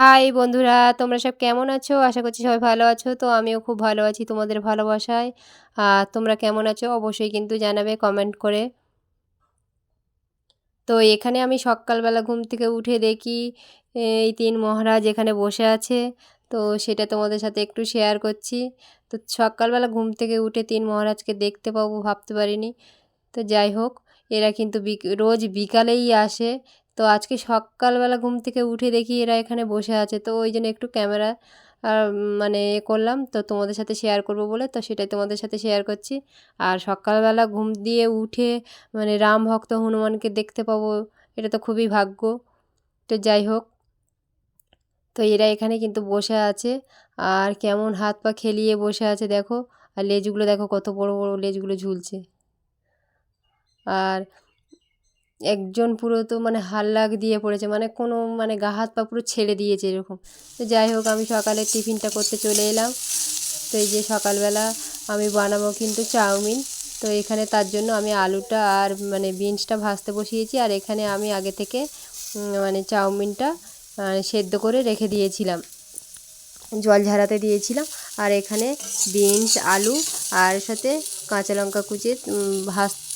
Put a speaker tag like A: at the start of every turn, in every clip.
A: High বন্ধুরা, তোমরা সব কেমন আছো? আশা করছি সবাই ভালো আছো। তো আমিও খুব ভালো আছি তোমাদের ভালোবাসায়। আর তোমরা কেমন আছো? অবশ্যই কিন্তু জানাবে কমেন্ট করে। তো এখানে আমি সকালবেলা ঘুম থেকে উঠে দেখি এই তিন মহারাজ এখানে বসে আছে। তো সেটা তোমাদের সাথে একটু শেয়ার করছি। তো সকালবেলা ঘুম থেকে উঠে তিন মহারাজকে দেখতে পাবো, ভাবতে পারিনি। তো যাই হোক, এরা কিন্তু রোজ বিকালেই আসে। তো আজকে সকালবেলা ঘুম থেকে উঠে দেখি এরা এখানে বসে আছে। তো ওই জন্য একটু ক্যামেরা মানে এ করলাম। তো তোমাদের সাথে শেয়ার করব বলে তো সেটাই তোমাদের সাথে শেয়ার করছি। আর সকালবেলা ঘুম দিয়ে উঠে মানে রাম ভক্ত হনুমানকে দেখতে পাবো, এটা তো খুবই ভাগ্য। তো যাই হোক, তো এরা এখানে কিন্তু বসে আছে। আর কেমন হাত পা খেলিয়ে বসে আছে দেখো। আর লেজগুলো দেখো কত বড় বড় লেজগুলো ঝুলছে। আর একজন পুরো তো মানে হাল্লাক দিয়ে পড়েছে মানে কোনো মানে গা হাত পা পুরো ছেড়ে দিয়েছে এরকম। তো যাই হোক, আমি সকালে টিফিনটা করতে চলে এলাম। তো এই যে সকালবেলা আমি বানাবো কিন্তু চাউমিন। তো এখানে তার জন্য আমি আলুটা আর মানে বিনসটা ভাজতে বসিয়েছি, আর এখানে আমি আগে থেকে মানে চাউমিনটা সেদ্ধ করে রেখে দিয়েছিলাম। জল ঝারাতে দিয়েছিলাম। আর এখানে বিনস, আলু, আর সাথে কাঁচা লঙ্কা কুচিয়ে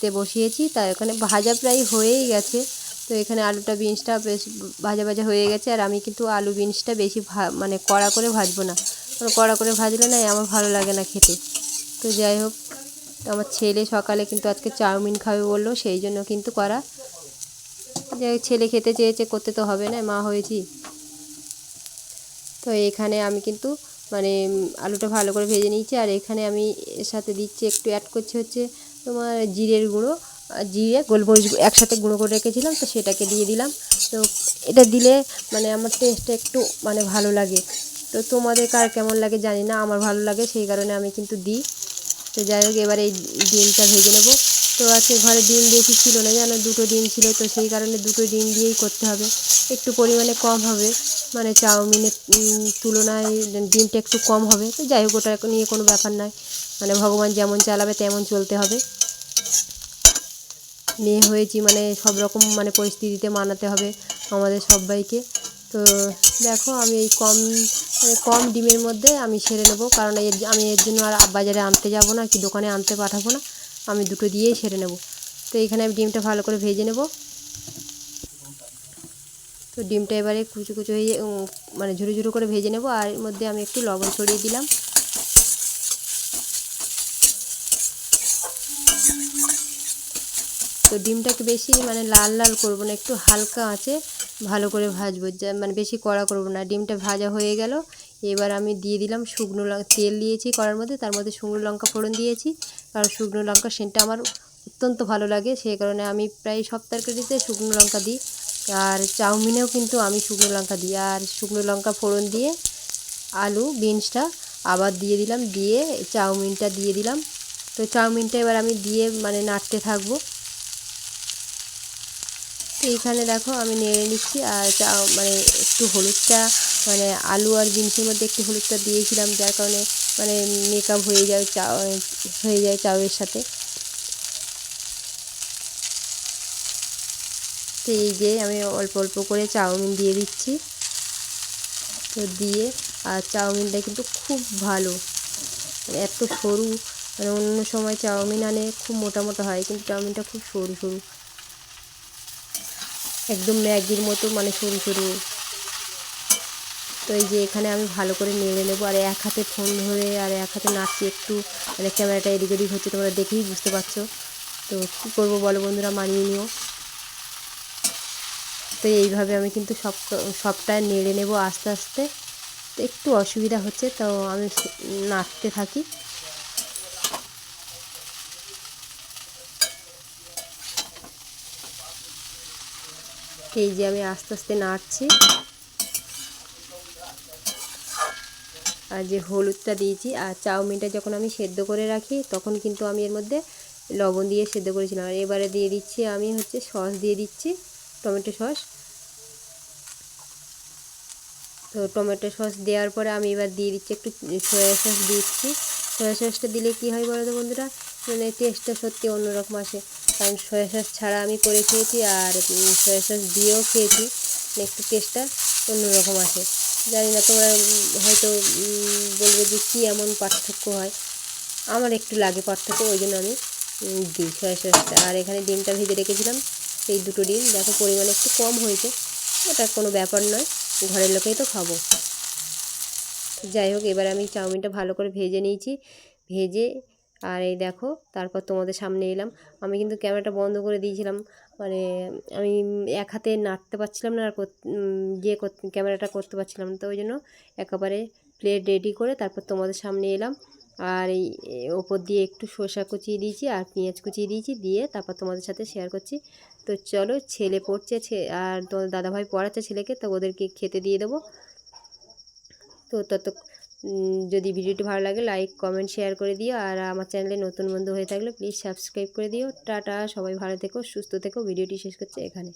A: ভাজতে বসিয়েছি, তাই ওখানে ভাজা প্রায় হয়েই গেছে। তো এখানে আলুটা বিনসটা বেশ ভাজা ভাজা হয়ে গেছে, আর আমি কিন্তু আলু বিনসটা বেশি মানে কড়া করে ভাজবো না। কারণ কড়া করে ভাজলে না আমার ভালো লাগে না খেতে। তো যাই হোক আমার ছেলে সকালে কিন্তু আজকে চাউমিন খাবে বলল, সেই জন্য কিন্তু করা যাই ছেলে খেতে চেয়েছে, করতে তো হবে না, মা হয়েছি। তো এখানে আমি কিন্তু মানে আলুটা ভালো করে ভেজে নিয়েছি, আর এখানে আমি এর সাথে দিচ্ছি, একটু অ্যাড করছি হচ্ছে তোমার জিরের গুঁড়ো জিরে, গোলমরিচ একসাথে গুঁড়ো করে রেখেছিলাম, তো সেটাকে দিয়ে দিলাম। তো এটা দিলে মানে আমার টেস্টটা একটু মানে ভালো লাগে। তো তোমাদের কার কেমন লাগে জানি না, আমার ভালো লাগে, সেই কারণে আমি কিন্তু দিই। তো যাই হোক, এবার এই ডিমটা ভেজে নেব। তো আজকে ঘরে ডিম বেশি ছিল না, জানো? দুটো ডিম ছিল, তো সেই কারণে দুটো ডিম দিয়েই করতে হবে। একটু পরিমাণে কম হবে মানে চাউমিনের তুলনায় ডিমটা একটু কম হবে। তো যাই হোক, ওটা নিয়ে কোনো ব্যাপার নয়। মানে ভগবান যেমন চালাবে, তেমন চলতে হবে। মেয়ে হয়েছি মানে সব রকম মানে পরিস্থিতিতে মানাতে হবে আমাদের সবাইকে। তো দেখো, আমি এই কম মানে কম ডিমের মধ্যে আমি সেরে নেব। কারণ এর, আমি এর জন্য আর বাজারে আনতে যাব না, কি দোকানে আনতে পাঠাবো না। আমি দুটো দিয়েই সেরে নেব। তো এখানে আমি ডিমটা ভালো করে ভেজে নেব। তো ডিমটা এবারে কুচু কুচু হয়ে মানে ঝুরু ঝুরু করে ভেজে নেব। আর এর মধ্যে আমি একটু লবণ ছড়িয়ে দিলাম। তো ডিমটাকে বেশি মানে লাল লাল করব না, একটু হালকা আছে ভালো করে ভাজবো। মানে বেশি কড়া করব না। ডিমটা ভাজা হয়ে গেল। এবার আমি দিয়ে দিলাম শুকনো লঙ্কা তেল দিয়েছি কড়ার মধ্যে। তার মধ্যে শুকনো লঙ্কা ফোড়ন দিয়েছি। কারণ শুকনো লঙ্কা সেন্টটা আমার অত্যন্ত ভালো লাগে। সেই কারণে আমি প্রায় সব তরকারিতে শুকনো লঙ্কা দিই। আর চাউমিনেও কিন্তু আমি শুকনো লঙ্কা দিই। আর শুকনো লঙ্কা ফোড়ন দিয়ে আলু, বিনসটা আবার দিয়ে দিলাম। দিয়ে চাউমিনটা দিয়ে দিলাম। তো চাউমিনটা এবার আমি দিয়ে মানে নাড়তে থাকব। এইখানে দেখো আমি নেড়ে নিচ্ছি আর মানে একটু হলুদটা মানে আলু আর বিনসের মধ্যে একটু হলুদটা দিয়েছিলাম, যার কারণে মানে মেকআপ হয়ে যায় চা, হয়ে যায় চাউয়ের সাথে। তো এই যে আমি অল্প অল্প করে চাউমিন দিয়ে দিচ্ছি। তো দিয়ে, আর চাউমিনটা কিন্তু খুব ভালো। মানে এত সরু মানে অন্য সময় চাউমিন আনে খুব মোটা মোটা হয়, কিন্তু চাউমিনটা খুব সরু সরু। একদম ম্যাগির মতো মানে সরু সরু। তো এই যে এখানে আমি ভালো করে নেড়ে নেব, আর এক হাতে ফোন ধরে, আর এক হাতে নাচছি একটু। মানে ক্যামেরাটা এদিক ওদিক হচ্ছে, তোমরা দেখেই বুঝতে পারছ। তো কী করব বলো বন্ধুরা, মানিয়ে নিও। তো এইভাবে আমি কিন্তু সব, সবটা নেড়ে নেব আস্তে আস্তে। তো একটু অসুবিধা হচ্ছে, তো আমি নাচতে থাকি। এই যে আমি আস্তে আস্তে নাড়ছি। আর যে হলুদটা দিয়েছি, আর চাউমিনটা যখন আমি সেদ্ধ করে রাখি, তখন কিন্তু আমি এর মধ্যে লবণ দিয়ে সেদ্ধ করেছিলাম। আর এবারে দিয়ে দিচ্ছি আমি হচ্ছে সস দিয়ে দিচ্ছি, টমেটো সস। তো টমেটো সস দেওয়ার পরে আমি এবার দিয়ে দিচ্ছি একটু সয়া সস দিচ্ছি। সয়া সসটা দিলে কী হয় বলো তো বন্ধুরা? মানে টেস্টটা সত্যি অন্যরকম আসে। কারণ সয়া সস ছাড়া আমি করে খেয়েছি আর সয়া সস দিয়েও খেয়েছি। একটু টেস্টটা অন্যরকম আসে। জানি না তোমরা হয়তো বলবে যে কী এমন পার্থক্য হয়। আমার একটু লাগে পার্থক্য, ওই জন্য আমি দিই সয়া সসটা। আর এখানে ডিমটা ভেজে রেখেছিলাম সেই দুটো ডিম। দেখো পরিমাণ একটু কম হয়েছে, ওটা কোনো ব্যাপার নয়, ঘরের লোকেই তো খাব। যাই হোক, এবার আমি চাউমিনটা ভালো করে ভেজে নিয়েছি। ভেজে আর এই দেখো, তারপর তোমাদের সামনে এলাম। আমি কিন্তু ক্যামেরাটা বন্ধ করে দিয়েছিলাম। মানে আমি এক হাতে নাড়তে পারছিলাম না আর করতে- ক্যামেরাটা করতে পারছিলাম তো ওই জন্য একেবারে প্লেট রেডি করে তারপর তোমাদের সামনে এলাম। আর এই ওপর দিয়ে একটু শসা কুচিয়ে দিয়েছি আর পেঁয়াজ কুচিয়ে দিয়েছি, দিয়ে তারপর তোমাদের সাথে শেয়ার করছি। তো চলো ছেলে পড়ছে আর তোমার দাদাভাই পড়াচ্ছে ছেলেকে, তো ওদেরকে খেতে দিয়ে দেবো। তো তত যদি ভিডিওটি ভালো লাগে লাইক কমেন্ট শেয়ার করে দিও। আর আমার চ্যানেলে নতুন বন্ধু হয়ে থাকলে প্লিজ সাবস্ক্রাইব করে দিও। টাটা, সবাই ভালো থেকো, সুস্থ থেকো। ভিডিওটি শেষ করছে এখানে।